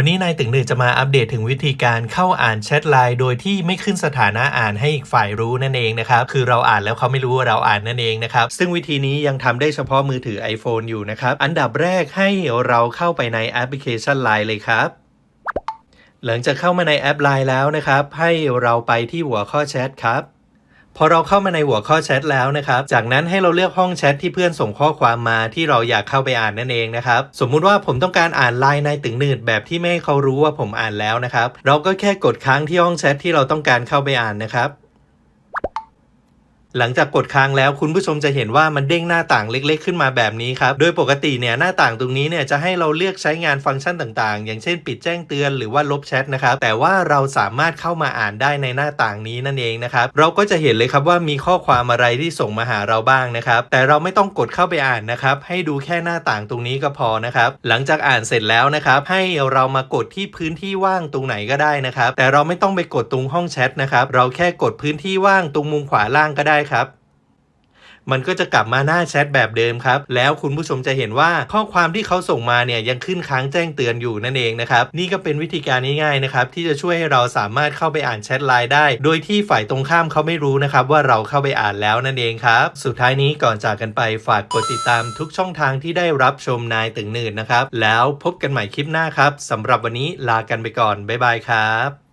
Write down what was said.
วันนี้นายตึงหนึ่งจะมาอัปเดตถึงวิธีการเข้าอ่านแชทไลน์โดยที่ไม่ขึ้นสถานะอ่านให้อีกฝ่ายรู้นั่นเองนะครับ คือเราอ่านแล้วเขาไม่รู้ว่าเราอ่านนั่นเองนะครับ ซึ่งวิธีนี้ยังทำได้เฉพาะมือถือ iPhone อยู่นะครับ อันดับแรกให้เราเข้าไปในแอปพลิเคชัน Line เลยครับหลังจากเข้ามาในแอป Line แล้วนะครับ ให้เราไปที่หัวข้อแชทครับ พอเราเข้ามาในหัวข้อแชทแล้วนะครับ จากนั้นให้เราเลือกห้องแชทที่เพื่อนส่งข้อความมาที่เราอยากเข้าไปอ่านนั่นเองนะครับ สมมุติว่าผมต้องการอ่านไลน์ในตึงหนืดแบบที่ไม่ให้เขารู้ว่าผมอ่านแล้วนะครับ เราก็แค่กดค้างที่ห้องแชทที่เราต้องการเข้าไปอ่านนะครับ หลังจากกดค้างแล้วคุณผู้ชมจะเห็นว่ามันเด้งหน้าต่างเล็ก ๆ ขึ้นมาแบบนี้ครับ โดยปกติเนี่ยหน้าต่างตรงนี้เนี่ยจะให้เราเลือกใช้งานฟังก์ชันต่างๆ อย่างเช่นปิดแจ้งเตือนหรือว่าลบแชทนะครับ แต่ว่าเราสามารถเข้ามาอ่านได้ในหน้าต่างนี้นั่นเองนะครับ เราก็จะเห็นเลยครับว่ามีข้อความอะไรที่ส่งมาหาเราบ้างนะครับ แต่เราไม่ต้องกดเข้าไปอ่านนะครับ ให้ดูแค่หน้าต่างตรงนี้ก็พอนะครับ หลังจากอ่านเสร็จแล้วนะครับ ให้เรามากดที่พื้นที่ว่างตรงไหนก็ได้นะครับ แต่เราไม่ต้องไปกดตรงห้องแชทนะครับ เราแค่กดพื้นที่ว่างตรงมุมขวาล่างก็ได้ครับ มันก็จะกลับมาหน้าแชทแบบเดิมครับ แล้วคุณผู้ชมจะเห็นว่าข้อความที่เขาส่งมาเนี่ยยังขึ้นค้างแจ้งเตือนอยู่นั่นเองนะครับ นี่ก็เป็นวิธีการง่ายๆนะครับที่จะช่วยให้เราสามารถเข้าไปอ่านแชทไลน์ได้ โดยที่ฝ่ายตรงข้ามเขาไม่รู้นะครับว่าเราเข้าไปอ่านแล้วนั่นเองครับ สุดท้ายนี้ก่อนจากกันไปฝากกดติดตามทุกช่องทางที่ได้รับชมนายตึงหนืดนะครับ แล้วพบกันใหม่คลิปหน้าครับสำหรับวันนี้ลากันไปก่อนบ๊ายบายครับ